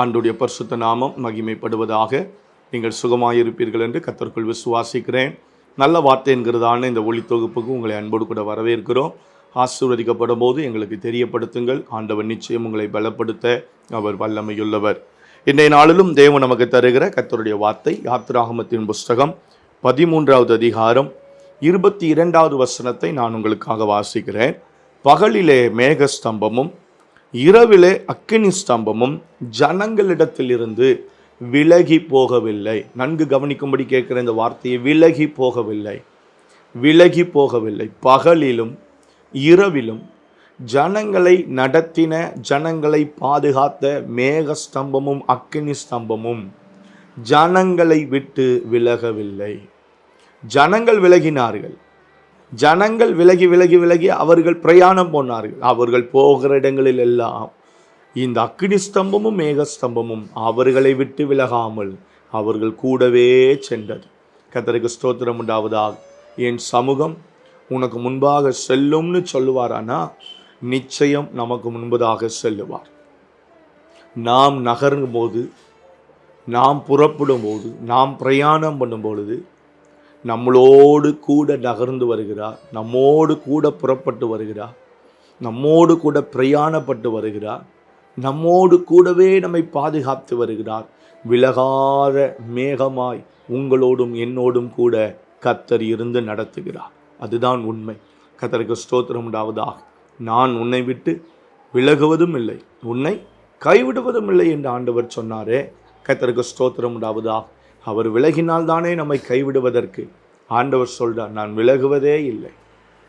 ஆண்டுடைய பரிசுத்த நாமம் மகிமைப்படுவதாக நீங்கள் சுகமாயிருப்பீர்கள் என்று கத்தருக்குள் விசுவாசிக்கிறேன். நல்ல வார்த்தை என்கிறதான இந்த ஒளி தொகுப்புக்கு உங்களை அன்போடு கூட வரவேற்கிறோம். ஆசீர்வதிக்கப்படும் போது எங்களுக்கு தெரியப்படுத்துங்கள். ஆண்டவர் நிச்சயம் உங்களை பலப்படுத்த அவர் வல்லமையுள்ளவர். இன்றைய நாளிலும் தேவன் நமக்கு தருகிற கத்தருடைய வார்த்தை யாத்திராகமத்தின் புஸ்தகம் பதிமூன்றாவது அதிகாரம் இருபத்தி இரண்டாவது வசனத்தை நான் உங்களுக்காக வாசிக்கிறேன். பகலிலே மேகஸ்தம்பமும் இரவிலே அக்கினி ஸ்தம்பமும் ஜனங்களிடத்திலிருந்து விலகி போகவில்லை. நன்கு கவனிக்கும்படி கேட்குற இந்த வார்த்தையை விலகி போகவில்லை. விலகி போகவில்லை. பகலிலும் இரவிலும் ஜனங்களை நடத்தின ஜனங்களை பாதுகாத்த மேக ஸ்தம்பமும் அக்கினி ஸ்தம்பமும் ஜனங்களை விட்டு விலகவில்லை. ஜனங்கள் விலகினார்கள். ஜனங்கள் விலகி விலகி விலகி அவர்கள் பிரயாணம் போனார்கள். அவர்கள் போகிற இடங்களில் எல்லாம் இந்த அக்னி ஸ்தம்பமும் மேகஸ்தம்பமும் அவர்களை விட்டு விலகாமல் அவர்கள் கூடவே சென்றது. கத்தருக்கு ஸ்தோத்திரம் உண்டாவதாக. என் சமூகம் உனக்கு முன்பாக செல்லும்னு சொல்லுவாரானா நிச்சயம் நமக்கு முன்பதாக செல்லுவார். நாம் நகரும் போது நாம் புறப்படும் போது நாம் பிரயாணம் பண்ணும் பொழுது நம்மளோடு கூட நகர்ந்து வருகிறார் நம்மோடு கூட புறப்பட்டு வருகிறார் நம்மோடு கூட பிரயாணப்பட்டு வருகிறார் நம்மோடு கூடவே நம்மை பாதுகாத்து வருகிறார். விலகாத மேகமாய் உங்களோடும் என்னோடும் கூட கத்தர் இருந்து நடத்துகிறார். அதுதான் உண்மை. கத்தருக்கு ஸ்தோத்திரம் உண்டாவதாக. நான் உன்னை விட்டு விலகுவதும் இல்லை. உன்னை கைவிடுவதும் இல்லை என்று ஆண்டவர் சொன்னாரே. கத்தருக்கு ஸ்தோத்திரம் உண்டாவதாக. அவர் விலகினால் தானே நம்மை கைவிடுவதற்கு. ஆண்டவர் சொல்கிறார் நான் விலகுவதே இல்லை.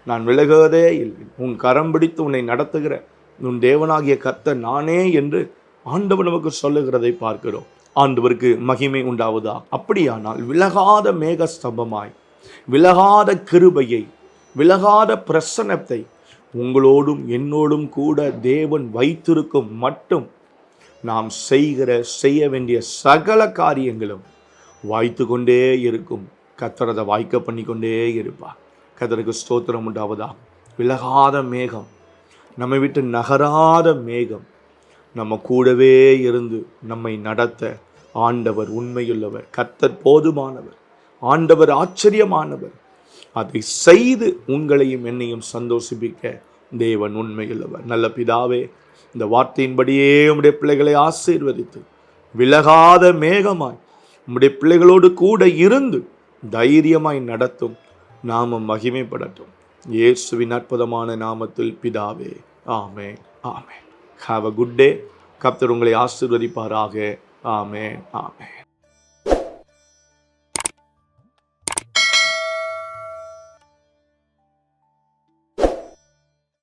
நான் விலகுவதே இல்லை. உன் கரம் பிடித்து உன்னை நடத்துகிற உன் தேவனாகிய கர்த்தர் நானே என்று ஆண்டவர் நமக்கு சொல்லுகிறதை பார்க்கிறோம். ஆண்டவருக்கு மகிமை உண்டாவதா? அப்படியானால் விலகாத மேக ஸ்தம்பமாய் விலகாத கிருபையை விலகாத பிரசனத்தை உங்களோடும் என்னோடும் கூட தேவன் வைத்திருக்கும் மட்டும் நாம் செய்கிற செய்ய வேண்டிய சகல காரியங்களும் வாய்த்து கொண்டே இருக்கும் கத்தரதை வாய்க்க பண்ணி கொண்டே இருப்பார். கத்தருக்கு ஸ்தோத்திரம் உண்டாவதா விலகாத மேகம். நம்மை விட்டு நகராத மேகம். நம்ம கூடவே இருந்து நம்மை நடத்த ஆண்டவர் உண்மையுள்ளவர். கத்தர் போதுமானவர். ஆண்டவர் ஆச்சரியமானவர். அதை செய்து உங்களையும் என்னையும் சந்தோஷிப்பிக்க தேவன் உண்மையுள்ளவர். நல்ல பிதாவே இந்த வார்த்தையின்படியே உம்முடைய பிள்ளைகளை ஆசீர்வதித்து விலகாத மேகமாய் உம்முடைய பிள்ளைகளோடு கூட இருந்து தைரியமாய் நடத்தும் நாமம் மகிமைப்படட்டும். இயேசுவின் அற்புதமான நாமத்தில் பிதாவே ஆமே ஆமே ஹாவ் அ குட் டே கப்தர் உங்களை ஆசிர்வதிப்பாராக. ஆமே ஆமே